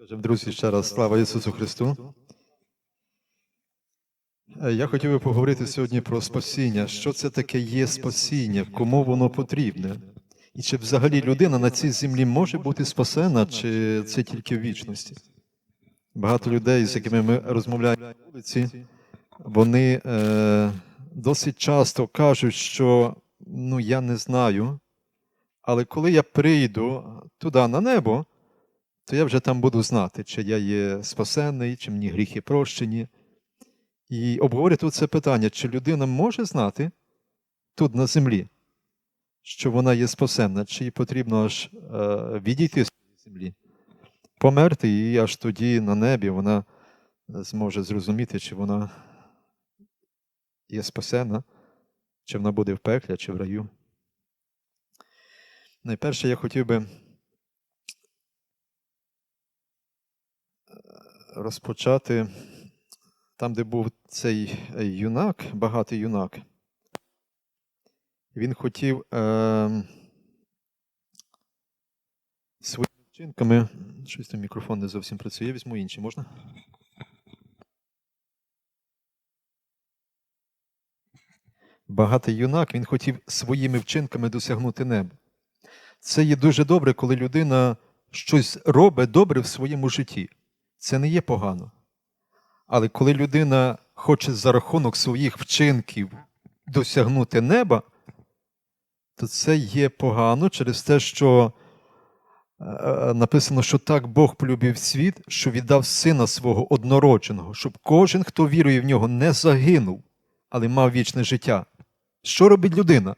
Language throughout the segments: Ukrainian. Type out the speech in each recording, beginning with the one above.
Скажемо, друзі, ще раз слава Ісусу Христу. Е, Я хотів би поговорити сьогодні про спасіння. Що це таке є спасіння, кому воно потрібне? І чи взагалі людина на цій землі може бути спасена, чи це тільки в вічності? Багато людей, з якими ми розмовляємо на вулиці, вони е, досить часто кажуть, що ну я не знаю, але коли я прийду туди на небо, то я вже там буду знати, чи я є спасенний, чи мені гріхи прощені. І обговорити це питання, чи людина може знати тут на землі, що вона є спасенна, чи їй потрібно аж е, відійти з землі, померти, і аж тоді на небі вона зможе зрозуміти, чи вона є спасена, чи вона буде в пеклі, чи в раю. Найперше я хотів би розпочати там, де був цей е, юнак, багатий юнак. Він хотів е, своїми вчинками. Щось там мікрофон не зовсім працює, візьму інший, можна? Багатий юнак, він хотів своїми вчинками досягнути неба. Це є дуже добре, коли людина щось робить добре в своєму житті. Це не є погано. Але коли людина хоче за рахунок своїх вчинків досягнути неба, то це є погано через те, що е, написано, що так Бог полюбив світ, що віддав сина свого однородженого, щоб кожен, хто вірує в нього, не загинув, але мав вічне життя. Що робить людина?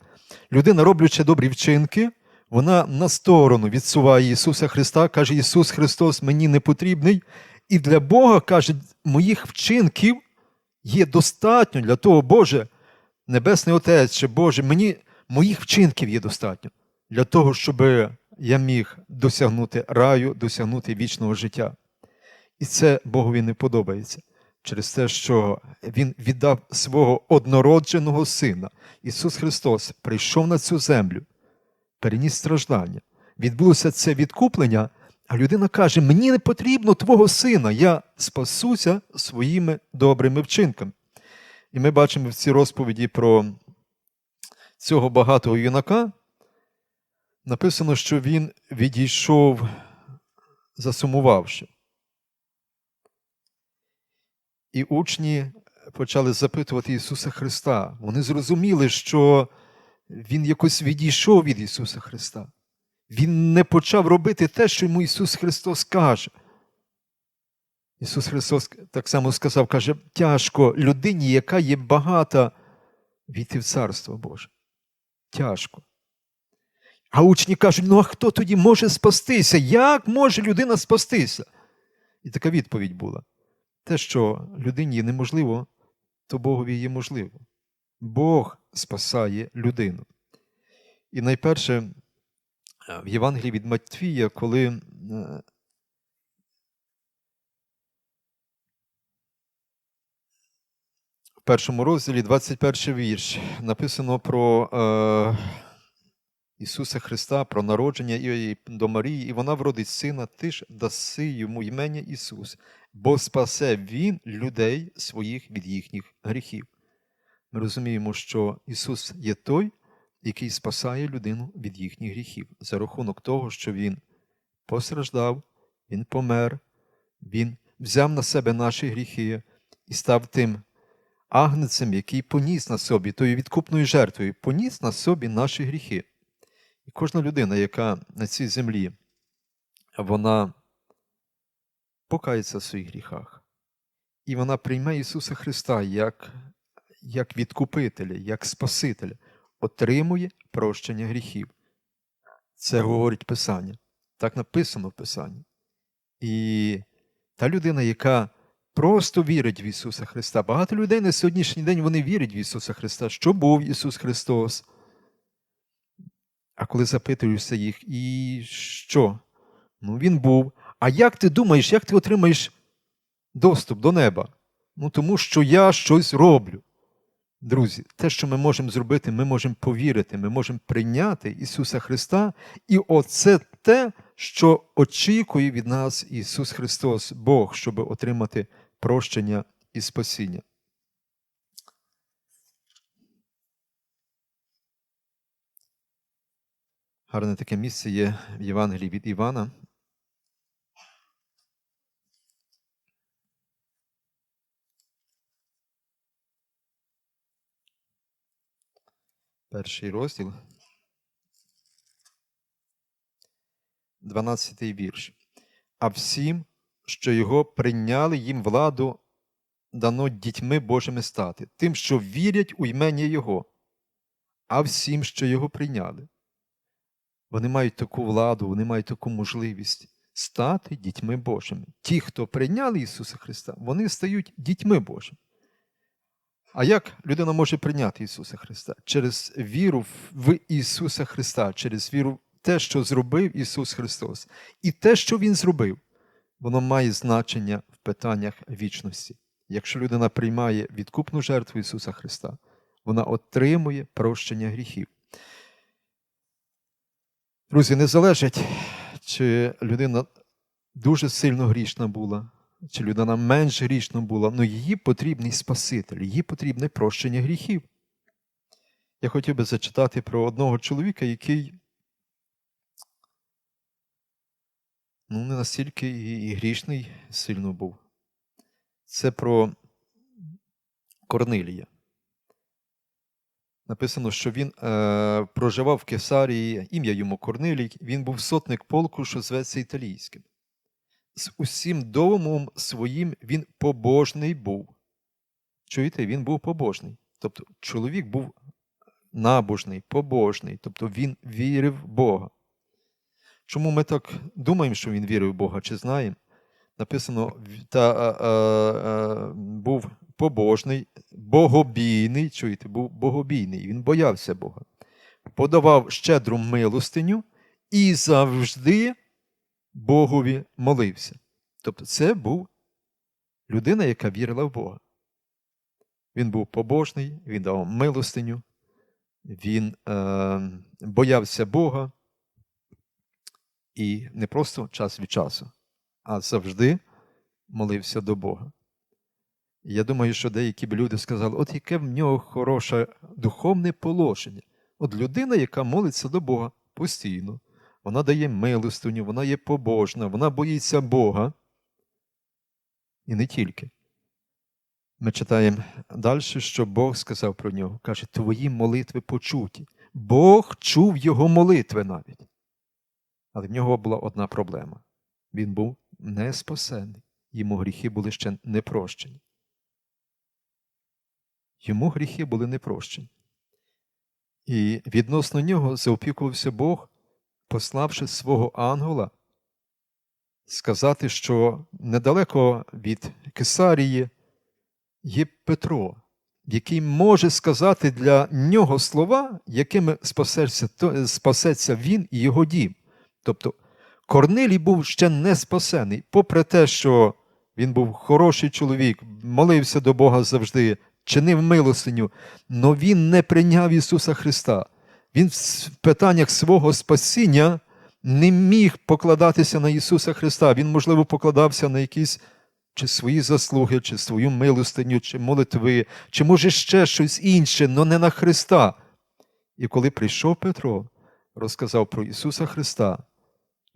Людина, роблячи добрі вчинки, вона на сторону відсуває Ісуса Христа, каже: Ісус Христос мені не потрібний. І для Бога, каже, моїх вчинків є достатньо для того, Боже, Небесний Отець чи Боже, мені моїх вчинків є достатньо для того, щоб я міг досягнути раю, досягнути вічного життя. І це Богові не подобається через те, що Він віддав свого однородженого Сина. Ісус Христос прийшов на цю землю, переніс страждання. Відбулося це відкуплення. А людина каже: мені не потрібно твого сина, я спасуся своїми добрими вчинками. І ми бачимо в цій розповіді про цього багатого юнака. Написано, що він відійшов, засумувавши. І учні почали запитувати Ісуса Христа. Вони зрозуміли, що Він якось відійшов від Ісуса Христа. Він не почав робити те, що йому Ісус Христос каже. Ісус Христос так само сказав, каже, тяжко людині, яка є багата, війти в Царство Боже. Тяжко. А учні кажуть: ну а хто тоді може спастися? Як може людина спастися? І така відповідь була: те, що людині неможливо, то Богові є можливо. Бог спасає людину. І найперше, в Євангелії від Матвія, коли е, в першому розділі 21 вірш написано про е, Ісуса Христа, про народження і до Марії, і вона вродить сина, ти ж даси йому імення Ісус, бо спасе Він людей своїх від їхніх гріхів. Ми розуміємо, що Ісус є той, який спасає людину від їхніх гріхів за рахунок того, що Він постраждав, Він помер, Він взяв на себе наші гріхи і став тим агнецем, який поніс на собі, тою відкупною жертвою, поніс на собі наші гріхи. І кожна людина, яка на цій землі, вона покається в своїх гріхах. І вона прийме Ісуса Христа як, як відкупителя, як Спасителя отримує прощення гріхів. Це говорить Писання. Так написано в Писанні. І та людина, яка просто вірить в Ісуса Христа. Багато людей на сьогоднішній день вони вірять в Ісуса Христа, що був Ісус Христос. А коли запитуєшся їх, і що? Ну, Він був. А як ти думаєш, як ти отримаєш доступ до неба? Ну, тому що я щось роблю. Друзі, те, що ми можемо зробити, ми можемо повірити, ми можемо прийняти Ісуса Христа, і оце те, що очікує від нас Ісус Христос, Бог, щоб отримати прощення і спасіння. Гарне таке місце є в Євангелії від Івана. Перший розділ. 12 вірш. А всім, що його прийняли, їм владу дано дітьми Божими стати, тим, що вірять у імення Його, а всім, що його прийняли. Вони мають таку владу, вони мають таку можливість стати дітьми Божими. Ті, хто прийняли Ісуса Христа, вони стають дітьми Божими. А як людина може прийняти Ісуса Христа? Через віру в Ісуса Христа, через віру в те, що зробив Ісус Христос. І те, що Він зробив, воно має значення в питаннях вічності. Якщо людина приймає відкупну жертву Ісуса Христа, вона отримує прощення гріхів. Друзі, не залежить, чи людина дуже сильно грішна була, чи людина менш грішна була, але її потрібний Спаситель, їй потрібне прощення гріхів. Я хотів би зачитати про одного чоловіка, який ну, не настільки і грішний сильно був. Це про Корнилія. Написано, що він е, проживав в Кесарії, ім'я йому Корнилій, він був сотник полку, що зветься італійським. З усім домом своїм він побожний був. Чуєте, він був побожний. Тобто чоловік був набожний, побожний, тобто він вірив в Бога. Чому ми так думаємо, що він вірив в Бога, чи знаємо? Написано, та а, а, а, був побожний, богобійний, чуєте, був богобійний, він боявся Бога, подавав щедру милостиню і завжди Богові молився. Тобто це був людина, яка вірила в Бога. Він був побожний, він дав милостиню, він е, боявся Бога і не просто час від часу, а завжди молився до Бога. Я думаю, що деякі б люди сказали, от яке в нього хороше духовне положення. От людина, яка молиться до Бога постійно, вона дає милостиню, вона є побожна, вона боїться Бога. І не тільки. Ми читаємо далі, що Бог сказав про нього. Каже, твої молитви почуті. Бог чув його молитви навіть. Але в нього була одна проблема. Він був не спасений, йому гріхи були ще не прощені. Йому гріхи були не прощені. І відносно нього заопікувався Бог, пославши свого ангела, сказати, що недалеко від Кесарії є Петро, який може сказати для нього слова, якими спасеться, спасеться він і його дім. Тобто Корнилій був ще не спасений, попри те, що він був хороший чоловік, молився до Бога завжди, чинив милостиню, але він не прийняв Ісуса Христа. Він в питаннях свого спасіння не міг покладатися на Ісуса Христа. Він, можливо, покладався на якісь чи свої заслуги, чи свою милостиню, чи молитви, чи, може, ще щось інше, але не на Христа. І коли прийшов Петро, розказав про Ісуса Христа,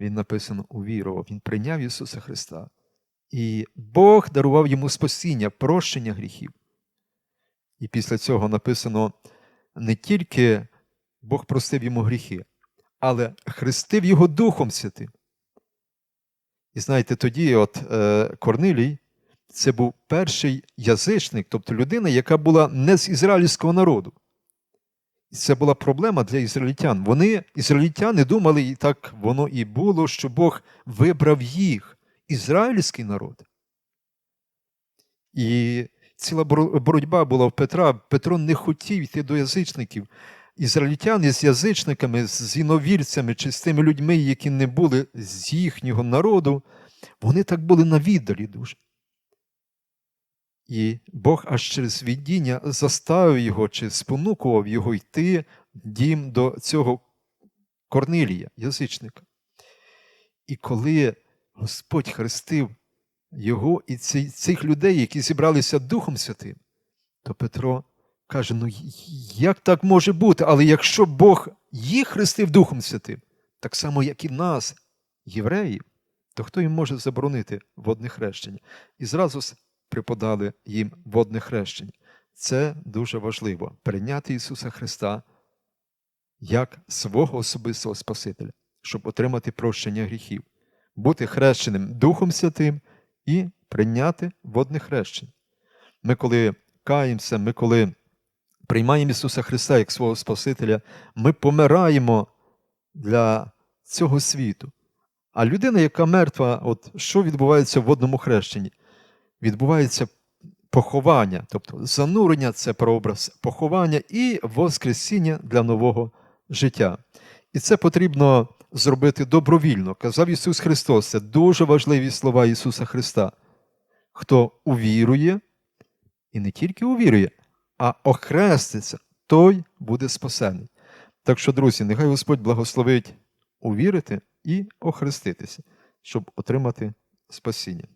він написано увірував, Він прийняв Ісуса Христа. І Бог дарував йому спасіння, прощення гріхів. І після цього написано не тільки Бог простив йому гріхи, але хрестив його Духом Святим. І знаєте, тоді от е, Корнилій це був перший язичник, тобто людина, яка була не з ізраїльського народу. І це була проблема для ізраїльтян. Вони, ізраїльтяни, думали, і так воно і було, що Бог вибрав їх, ізраїльський народ. І ціла боротьба була в Петра. Петро не хотів йти до язичників. Ізраїльтяни з язичниками, з іновірцями чи з тими людьми, які не були з їхнього народу, вони так були навіддалі дуже. І Бог аж через віддіння заставив його чи спонукував його йти дім до цього Корнилія, язичника. І коли Господь хрестив його і цих людей, які зібралися Духом Святим, то Петро каже: ну як так може бути? Але якщо Бог їх хрестив Духом Святим, так само, як і нас, євреїв, то хто їм може заборонити водне хрещення? І зразу преподали їм водне хрещення. Це дуже важливо прийняти Ісуса Христа як свого особистого Спасителя, щоб отримати прощення гріхів, бути хрещеним Духом Святим і прийняти водне хрещення. Ми, коли каємося, ми коли приймаємо Ісуса Христа як свого Спасителя, ми помираємо для цього світу. А людина, яка мертва, от що відбувається в водному хрещенні? Відбувається поховання, тобто занурення це прообраз поховання і воскресіння для нового життя. І це потрібно зробити добровільно. Казав Ісус Христос, це дуже важливі слова Ісуса Христа. Хто увірує, і не тільки увірує, а охреститься, той буде спасений. Так що, друзі, нехай Господь благословить увірити і охреститися, щоб отримати спасіння.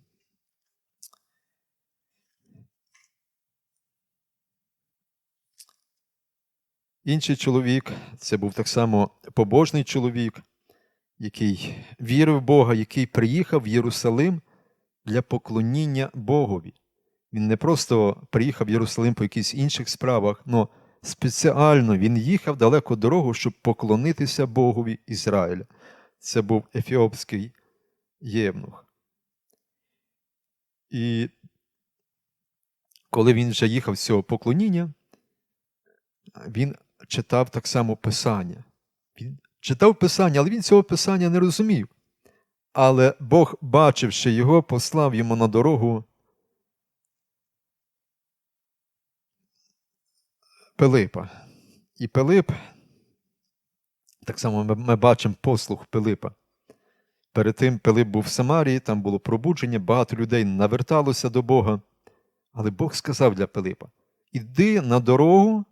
Інший чоловік, це був так само побожний чоловік, який вірив в Бога, який приїхав в Єрусалим для поклоніння Богові. Він не просто приїхав в Єрусалим по якихось інших справах, але спеціально він їхав далеко дорогу, щоб поклонитися Богові Ізраїля. Це був ефіопський євнух. І коли він вже їхав з цього поклоніння, він читав так само Писання. Він читав Писання, але він цього Писання не розумів. Але Бог, бачивши його, послав йому на дорогу Пилипа. І Пилип, так само ми, ми бачимо послух Пилипа. Перед тим Пилип був в Самарії, там було пробудження, багато людей наверталося до Бога. Але Бог сказав для Пилипа: іди на дорогу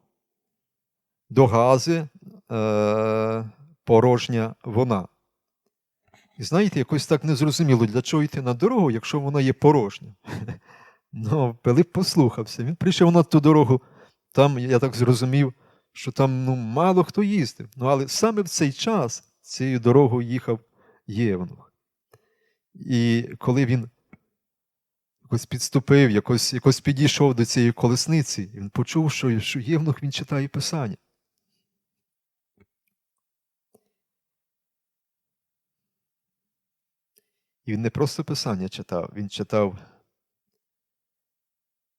до Гази е, порожня вона. І знаєте, якось так незрозуміло, для чого йти на дорогу, якщо вона є порожня. Ну, Пилип послухався. Він прийшов на ту дорогу. Там, я так зрозумів, що там ну, мало хто їздив. Ну, але саме в цей час цією дорогою їхав Євнух. І коли він якось підступив, якось, якось підійшов до цієї колесниці, він почув, що, що Євнух він читає Писання. І він не просто Писання читав, він читав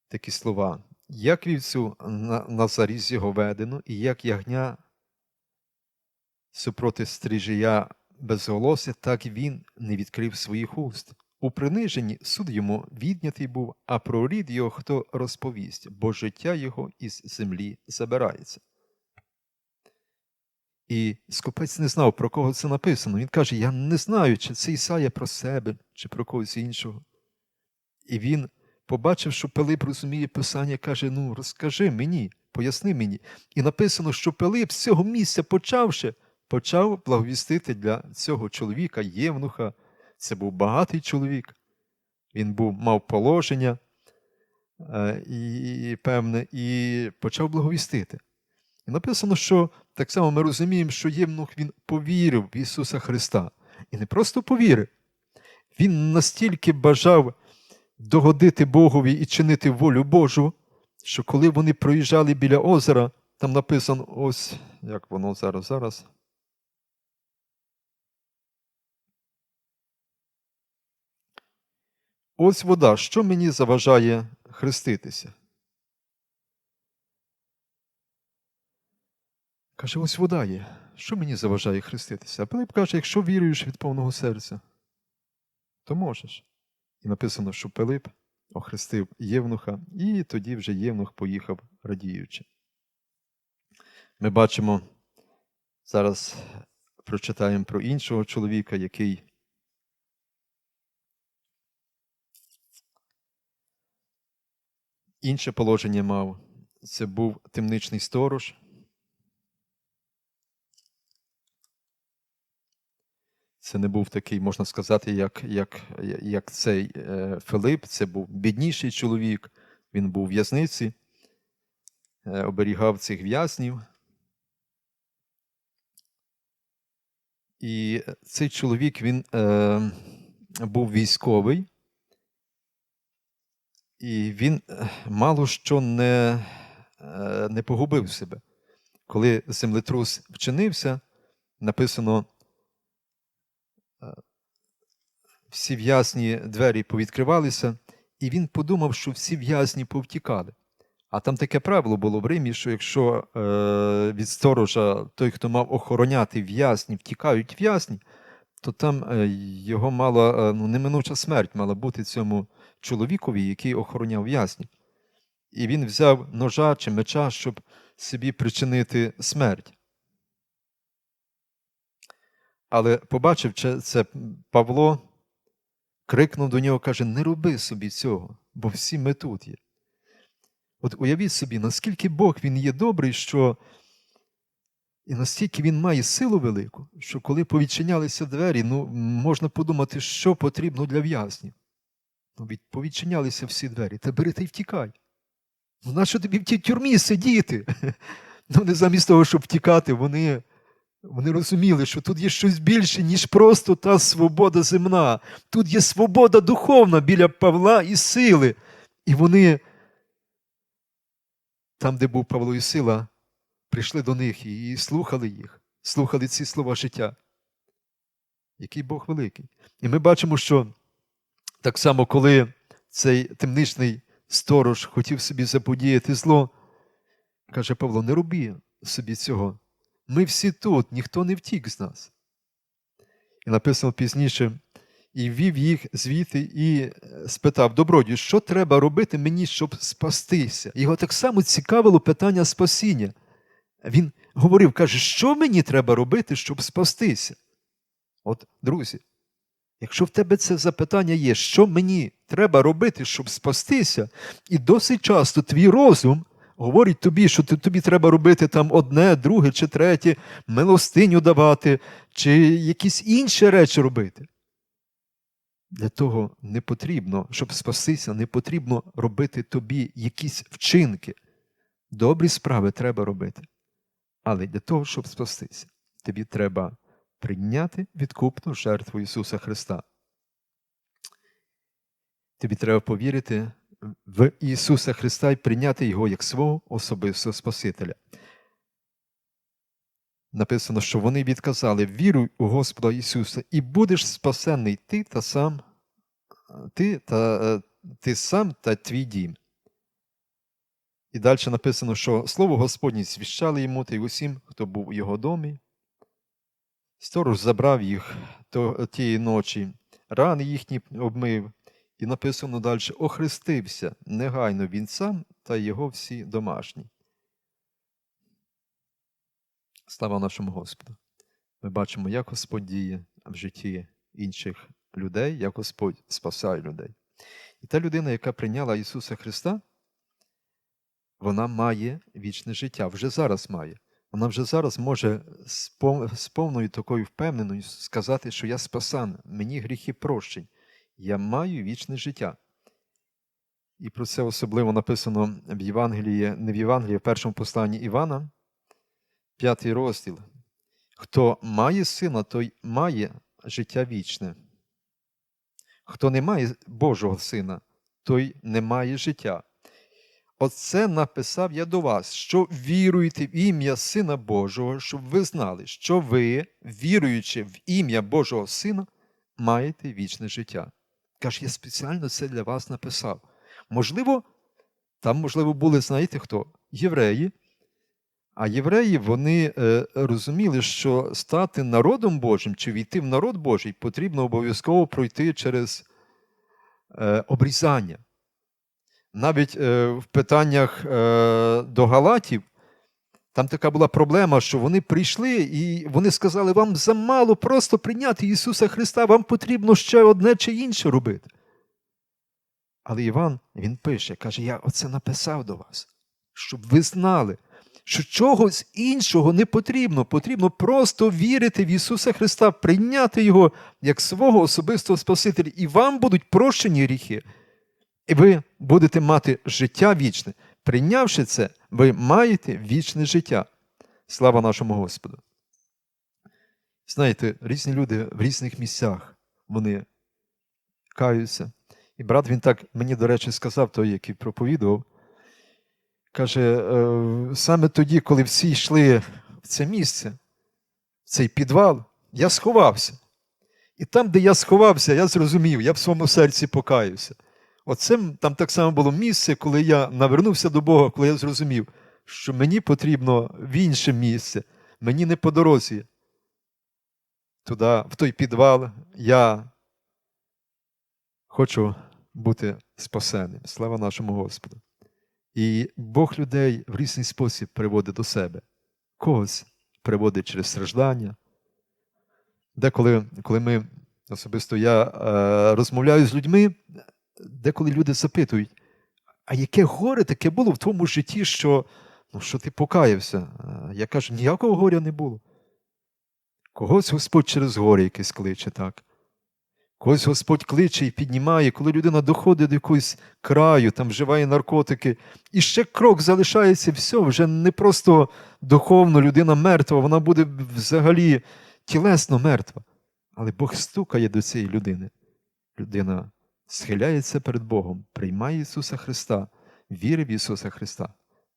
такі слова. Як вівцю на, на його ведено, і як ягня супроти стрижія безголосся, так він не відкрив своїх уст. У приниженні суд йому віднятий був, а про рід його хто розповість, бо життя його із землі забирається. І скупець не знав, про кого це написано. Він каже: Я не знаю, чи це Ісая про себе, чи про когось іншого. І він побачив, що Пилип розуміє Писання, каже: Ну, розкажи мені, поясни мені. І написано, що Пилип з цього місця, почавши, почав благовістити для цього чоловіка, Євнуха. Це був багатий чоловік. Він був, мав положення е, і, певне, і почав благовістити. І написано, що так само ми розуміємо, що Євнух він повірив в Ісуса Христа. І не просто повірив, він настільки бажав догодити Богові і чинити волю Божу, що коли вони проїжджали біля озера, там написано ось, як воно зараз, зараз. Ось вода, що мені заважає хреститися? Каже, ось вода є. Що мені заважає хреститися? А Пилип каже, якщо віруєш від повного серця, то можеш. І написано, що Пилип охрестив Євнуха, і тоді вже Євнух поїхав радіючи. Ми бачимо, зараз прочитаємо про іншого чоловіка, який інше положення мав. Це був темничний сторож. Це не був такий, можна сказати, як, як, як цей е, Филип, це був бідніший чоловік, він був в в'язниці, е, оберігав цих в'язнів. І цей чоловік він е, був військовий, і він е, мало що не, не погубив себе. Коли землетрус вчинився, написано, е, всі в'язні двері повідкривалися, і він подумав, що всі в'язні повтікали. А там таке правило було в Римі, що якщо е, від сторожа той, хто мав охороняти в'язні, втікають в'язні, то там е, його мала е, ну, неминуча смерть мала бути цьому чоловікові, який охороняв в'язні. І він взяв ножа чи меча, щоб собі причинити смерть. Але побачив це- це Павло, крикнув до нього, каже: Не роби собі цього, бо всі ми тут є. От уявіть собі, наскільки Бог він є добрий, що і настільки він має силу велику, що коли повідчинялися двері, ну, можна подумати, що потрібно для в'язнів. Ну, повідчинялися всі двері, та бери та й втікай. Ну, нащо тобі в тій тюрмі сидіти? Ну, не замість того, щоб втікати, вони, вони розуміли, що тут є щось більше, ніж просто та свобода земна. Тут є свобода духовна біля Павла і сили. І вони, там, де був Павло і сила, прийшли до них і слухали їх, слухали ці слова життя. Який Бог великий. І ми бачимо, що так само, коли цей темничний сторож хотів собі заподіяти зло, каже Павло, не роби собі цього. Ми всі тут, ніхто не втік з нас. І написано пізніше, і ввів їх звідти і е, спитав: Добродію, що треба робити мені, щоб спастися? Його так само цікавило питання спасіння. Він говорив, каже, що мені треба робити, щоб спастися? От, друзі, якщо в тебе це запитання є, що мені треба робити, щоб спастися, і досить часто твій розум говорить тобі, що тобі треба робити там одне, друге чи третє, милостиню давати, чи якісь інші речі робити. Для того не потрібно, щоб спастися, не потрібно робити тобі якісь вчинки. Добрі справи треба робити. Але для того, щоб спастися, тобі треба прийняти відкупну жертву Ісуса Христа. Тобі треба повірити в Ісуса Христа і прийняти Його як свого особистого Спасителя. Написано, що вони відказали: віруй у Господа Ісуса, і будеш спасенний ти та сам, ти, та, е, ти сам та твій дім. І далі написано, що слово Господнє звіщали йому та й усім, хто був у його домі. Сторож забрав їх тієї ночі, рани їхні обмив, і написано далі: охрестився негайно він сам та його всі домашні. Слава нашому Господу! Ми бачимо, як Господь діє в житті інших людей, як Господь спасає людей. І та людина, яка прийняла Ісуса Христа, вона має вічне життя, вже зараз має. Вона вже зараз може з повною такою впевненістю сказати, що я спасан, мені гріхи прощень, я маю вічне життя. І про це особливо написано в Євангелії, не в Євангелії, а в першому посланні Івана, п'ятий розділ. Хто має сина, той має життя вічне. Хто не має Божого сина, той не має життя. Оце написав я до вас, що віруєте в ім'я Сина Божого, щоб ви знали, що ви, віруючи в ім'я Божого Сина, маєте вічне життя. Каже, я спеціально це для вас написав. Можливо, там, можливо, були, знаєте хто? Євреї. А євреї вони е, розуміли, що стати народом Божим чи війти в народ Божий потрібно обов'язково пройти через е, обрізання. Навіть е, в питаннях е, до Галатів там така була проблема, що вони прийшли і вони сказали, вам замало просто прийняти Ісуса Христа, вам потрібно ще одне чи інше робити. Але Іван він пише, каже: Я оце написав до вас, щоб ви знали, що чогось іншого не потрібно. Потрібно просто вірити в Ісуса Христа, прийняти Його як свого особистого Спасителя, і вам будуть прощені гріхи. І ви будете мати життя вічне. Прийнявши це, ви маєте вічне життя. Слава нашому Господу. Знаєте, різні люди в різних місцях вони каються. І брат він так мені, до речі, сказав, той, який проповідував. Каже, «Е, саме тоді, коли всі йшли в це місце, в цей підвал, я сховався. І там, де я сховався, я зрозумів, я в своєму серці покаюся. Оце там так само було місце, коли я навернувся до Бога, коли я зрозумів, що мені потрібно в інше місце, мені не по дорозі. Туди, в той підвал, я хочу бути спасеним. Слава нашому Господу. І Бог людей в різний спосіб приводить до себе. Когось приводить через страждання. Деколи, коли ми, особисто я е, розмовляю з людьми, деколи люди запитують, а яке горе таке було в твоєму житті, що, ну, що ти покаявся? Я кажу, ніякого горя не було. Когось Господь через горе якесь кличе, так. Когось Господь кличе і піднімає, коли людина доходить до якогось краю, там вживає наркотики, і ще крок залишається, все, вже не просто духовно людина мертва, вона буде взагалі тілесно мертва. Але Бог стукає до цієї людини. Людина схиляється перед Богом, приймає Ісуса Христа, вірить в Ісуса Христа,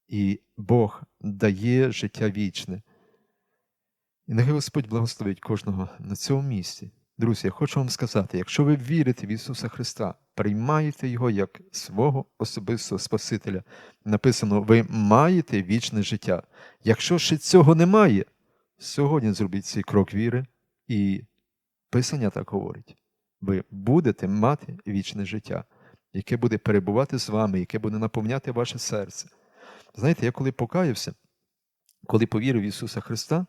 і Бог дає життя вічне. І нехай Господь благословить кожного на цьому місці. Друзі, я хочу вам сказати, якщо ви вірите в Ісуса Христа, приймаєте Його як свого особистого Спасителя, написано, ви маєте вічне життя. Якщо ще цього немає, сьогодні зробіть цей крок віри, і Писання так говорить: ви будете мати вічне життя, яке буде перебувати з вами, яке буде наповняти ваше серце. Знаєте, я коли покаявся, коли повірив в Ісуса Христа,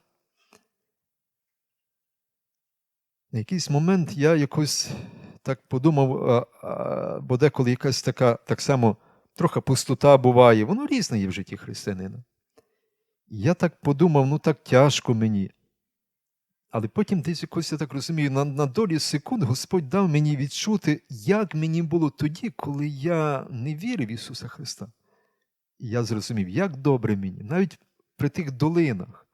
на якийсь момент я якось так подумав, а, а, бо деколи якась така так само трохи пустота буває, воно різне є в житті християнина. Я так подумав, ну так тяжко мені. Але потім десь якось я так розумію, на, на долі секунд Господь дав мені відчути, як мені було тоді, коли я не вірив в Ісуса Христа. І я зрозумів, як добре мені, навіть при тих долинах,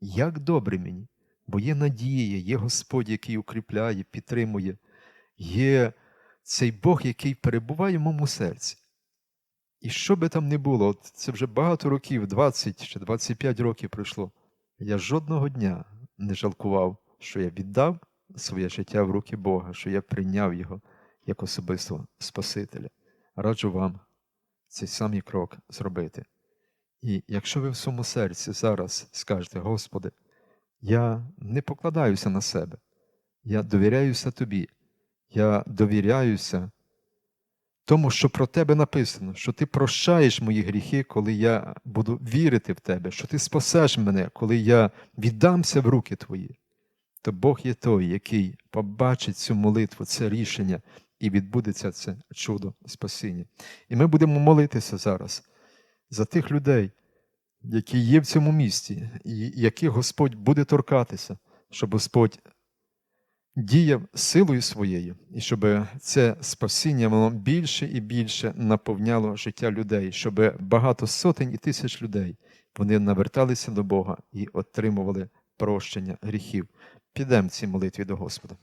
як добре мені. Бо є надія, є Господь, який укріпляє, підтримує, є цей Бог, який перебуває в моєму серці. І що би там не було, от це вже багато років, 20 чи 25 років пройшло. Я жодного дня не жалкував, що я віддав своє життя в руки Бога, що я прийняв Його як особистого Спасителя. Раджу вам цей самий крок зробити. І якщо ви в своєму серці зараз скажете, Господи, я не покладаюся на себе, я довіряюся тобі, я довіряюся тому, що про тебе написано, що ти прощаєш мої гріхи, коли я буду вірити в тебе, що ти спасеш мене, коли я віддамся в руки твої. То Бог є той, який побачить цю молитву, це рішення, і відбудеться це чудо спасіння. І ми будемо молитися зараз за тих людей, які є в цьому місті, і яких Господь буде торкатися, щоб Господь діяв силою своєю, і щоб це спасіння воно більше і більше наповняло життя людей, щоб багато сотень і тисяч людей вони наверталися до Бога і отримували прощення гріхів. Підемо в цій молитві до Господа.